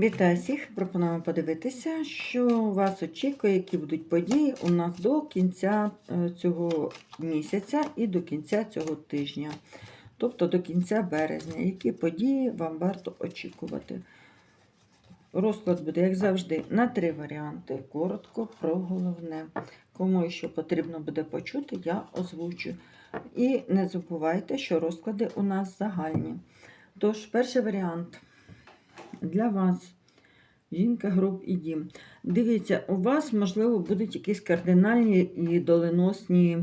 Вітаю всіх! Пропонуємо подивитися, що вас очікує, які будуть події у нас до кінця е, цього місяця і до кінця цього тижня, тобто до кінця березня. Які події вам варто очікувати? Розклад буде, як завжди, на три варіанти. Коротко про головне. Кому що потрібно буде почути, я озвучу. І не забувайте, що розклади у нас загальні. Тож, перший варіант для вас. Жінка, груп і дім. Дивіться, у вас, можливо, будуть якісь кардинальні і доленосні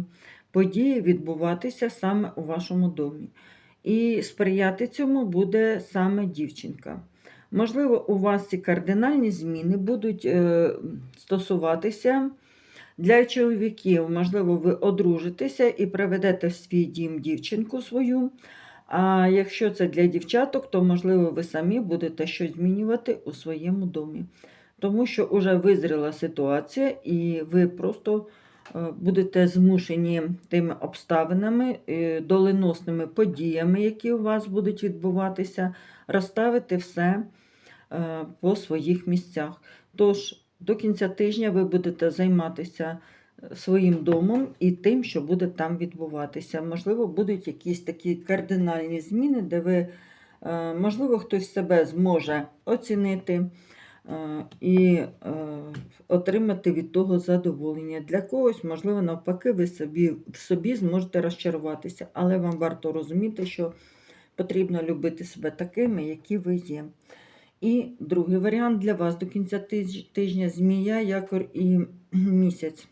події відбуватися саме у вашому домі. І сприяти цьому буде саме дівчинка. Можливо, у вас ці кардинальні зміни будуть е, стосуватися для чоловіків. Можливо, ви одружитеся і приведете в свій дім дівчинку свою. А якщо це для дівчаток, то, можливо, ви самі будете щось змінювати у своєму домі. Тому що вже визріла ситуація, і ви просто е, будете змушені тими обставинами, е, доленосними подіями, які у вас будуть відбуватися, розставити все е, по своїх місцях. Тож, до кінця тижня ви будете займатися своїм домом і тим, що буде там відбуватися. Можливо, будуть якісь такі кардинальні зміни, де ви, е, можливо, хтось себе зможе оцінити е, і е, отримати від того задоволення. Для когось, можливо, навпаки, ви собі, в собі зможете розчаруватися, але вам варто розуміти, що потрібно любити себе такими, які ви є. І другий варіант для вас до кінця тижня змія, якор і місяць.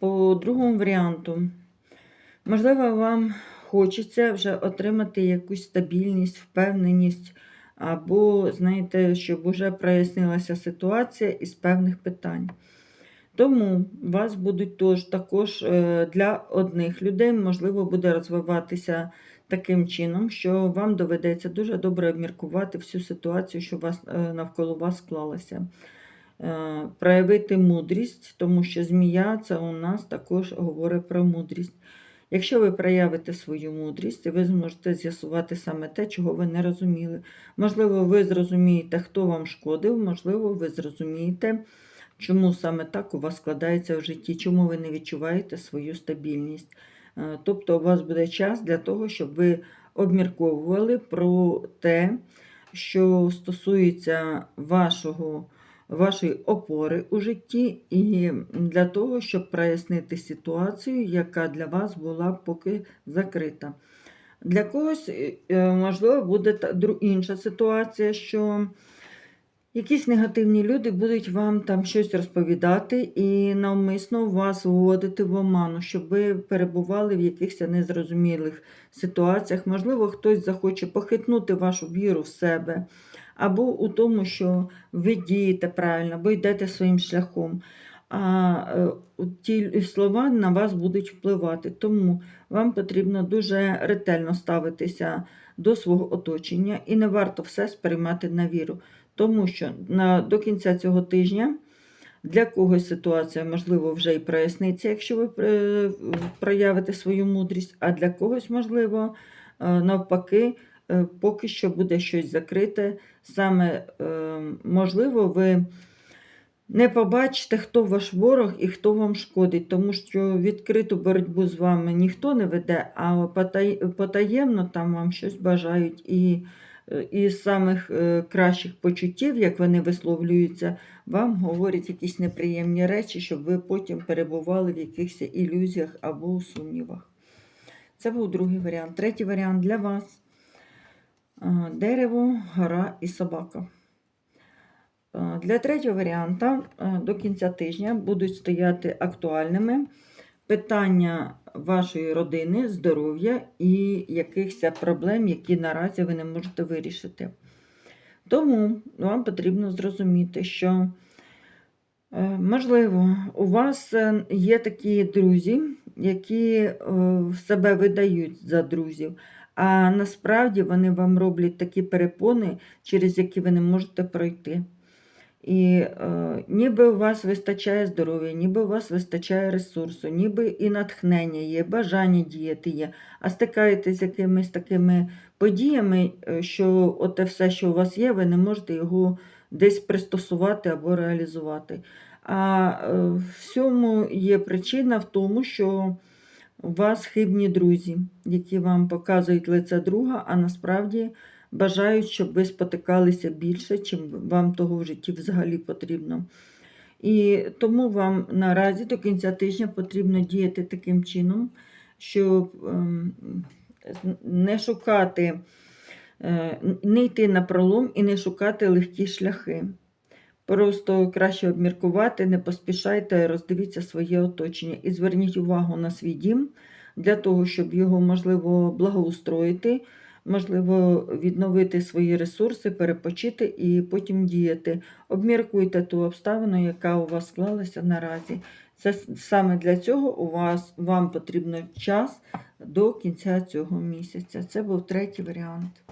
По другому варіанту, можливо, вам хочеться вже отримати якусь стабільність, впевненість, або, знаєте, щоб вже прояснилася ситуація із певних питань. Тому вас будуть тож, також е, для одних людей, можливо, буде розвиватися таким чином, що вам доведеться дуже добре обміркувати всю ситуацію, що вас е, навколо вас склалася. Е, проявити мудрість, тому що змія це у нас також говорить про мудрість. Якщо ви проявите свою мудрість, ви зможете з'ясувати саме те, чого ви не розуміли. Можливо, ви зрозумієте, хто вам шкодив, можливо, ви зрозумієте, чому саме так у вас складається в житті, чому ви не відчуваєте свою стабільність. Е, Тобто, у вас буде час для того, щоб ви обмірковували про те, що стосується вашого вашої опори у житті, і для того, щоб прояснити ситуацію, яка для вас була поки закрита. Для когось, е, можливо, буде інша ситуація, що якісь негативні люди будуть вам там щось розповідати і навмисно вас вводити в оману, щоб ви перебували в якихось незрозумілих ситуаціях. Можливо, хтось захоче похитнути вашу віру в себе або у тому, що ви дієте правильно, або йдете своїм шляхом. А е, ті слова на вас будуть впливати. Тому вам потрібно дуже ретельно ставитися до свого оточення і не варто все сприймати на віру. Тому що на, до кінця цього тижня для когось ситуація, можливо, вже і проясниться, якщо ви е, проявите свою мудрість, а для когось, можливо, е, навпаки, поки що буде щось закрите. Саме, е, можливо, ви не побачите, хто ваш ворог і хто вам шкодить, тому що відкриту боротьбу з вами ніхто не веде, а потаємно там вам щось бажають. І е, із самих е, кращих почуттів, як вони висловлюються, вам говорять якісь неприємні речі, щоб ви потім перебували в якихось ілюзіях або у сумнівах. Це був другий варіант. Третій варіант для вас. Дерево, гора і собака. Для третього варіанта до кінця тижня будуть стояти актуальними питання вашої родини, здоров'я і якихось проблем, які наразі ви не можете вирішити. Тому вам потрібно зрозуміти, що, е, можливо, у вас е, є такі друзі, які е, себе видають за друзів, а насправді вони вам роблять такі перепони, через які ви не можете пройти. І е, ніби у вас вистачає здоров'я, ніби у вас вистачає ресурсу, ніби і натхнення є, бажання діяти є, а стикаєтесь з якимись такими подіями, е, що оте все, що у вас є, ви не можете його десь пристосувати або реалізувати. А е, всьому є причина в тому, що у вас хибні друзі, які вам показують лице друга, а насправді бажають, щоб ви спотикалися більше, чим вам того в житті взагалі потрібно. І тому вам наразі до кінця тижня потрібно діяти таким чином, щоб ем, не шукати, е, не йти на пролом і не шукати легкі шляхи. Просто краще обміркувати, не поспішайте, роздивіться своє оточення і зверніть увагу на свій дім для того, щоб його можливо благоустроїти, можливо, відновити свої ресурси, перепочити і потім діяти. Обміркуйте ту обставину, яка у вас склалася наразі. Це саме для цього у вас вам потрібно час до кінця цього місяця. Це був третій варіант.